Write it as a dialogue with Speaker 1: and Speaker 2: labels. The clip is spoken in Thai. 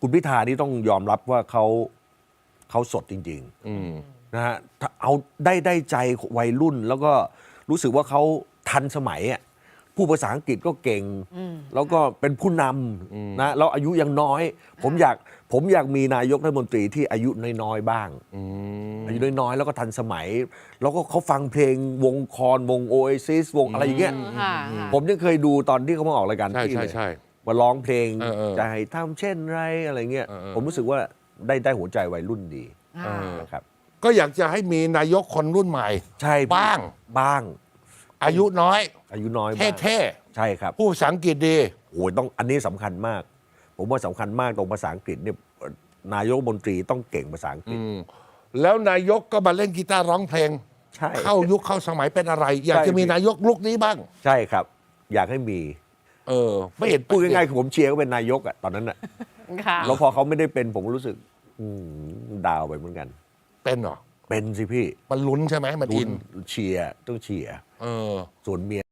Speaker 1: คุณพิธานี่ต้องยอมรับว่าเขาเขาสดจริง
Speaker 2: อืม
Speaker 1: ๆนะฮะถ้าเอาได้ได้ใจวัยรุ่น แล้วก็รู้สึกว่าเขาทันสมัยอะผู้ภาษาอังกฤษก็เก่ง แล้วก็เป็นผู้นำนะแล้วอายุยังน้อย ผมอยากผมอยากมีนายกรัฐมนตรีที่อายุน้อยๆบ้าง
Speaker 2: อืม
Speaker 1: อายุน้อยๆแล้วก็ทันสมัย แล้วก็เขาฟังเพลงวงคอนวงโอเอซิสวงอะไรอย่างเงี้ย
Speaker 3: ค่ะค่ะ
Speaker 1: ผมยังเคยดูตอนที่เขามาออกรายการ
Speaker 2: ใช่
Speaker 1: พี่
Speaker 2: ใช่
Speaker 1: เลย
Speaker 2: ใช่
Speaker 1: มาร้องเพลง
Speaker 2: เออเออ
Speaker 1: จะให้ทำเช่นไรอะไรเงี้ย
Speaker 2: เออเออ
Speaker 1: ผมรู้สึกว่าได้ได้หัวใจวัยรุ่นดี
Speaker 3: ค่ะ
Speaker 1: นะครับ
Speaker 2: ก็อยากจะให้มีนายกคนรุ่นใหม่
Speaker 1: ใช่พี่
Speaker 2: บ้าง
Speaker 1: บ้าง
Speaker 2: อายุน้อย
Speaker 1: อายุน้อยบ้าง
Speaker 2: เท่
Speaker 1: ใช่ครับ
Speaker 2: ๆผู้ภาษาอังกฤษดี
Speaker 1: โอ้ยต้องอันนี้สำคัญมาก ผมว่าสำคัญมากตรงภาษาอังกฤษเนี่ยนายกรัฐมนตรีต้องเก่งภาษาอังกฤษ
Speaker 2: อืมแล้วนายกก็มาเล่นกีตาร์ร้องเพลง
Speaker 1: ใช่
Speaker 2: เข้ายุคเข้าสมัยเป็นอะไร อยาก
Speaker 1: ใช่
Speaker 2: จะมี
Speaker 1: พี่
Speaker 2: นายกลุกนี้บ้าง
Speaker 1: ใช่ครับ อยากให้มี
Speaker 2: เออ ไม่เห็น
Speaker 1: พูดง่ายๆคือผมเชียร์เขาเป็นนายกอะตอนนั้นอะ
Speaker 3: ค่ะ
Speaker 1: แล้วพอเขาไม่ได้เป็นผมก็รู้สึก อืมดาวไปเหมือนกัน
Speaker 2: เป็นเหรอ
Speaker 1: เป็นสิพี่
Speaker 2: มันลุ้นใช่ไหมมัน
Speaker 1: ลุ้
Speaker 2: อิ
Speaker 1: น
Speaker 2: น
Speaker 1: เชียร์ต้องเชียร์
Speaker 2: เออ
Speaker 1: ส่วนเมีย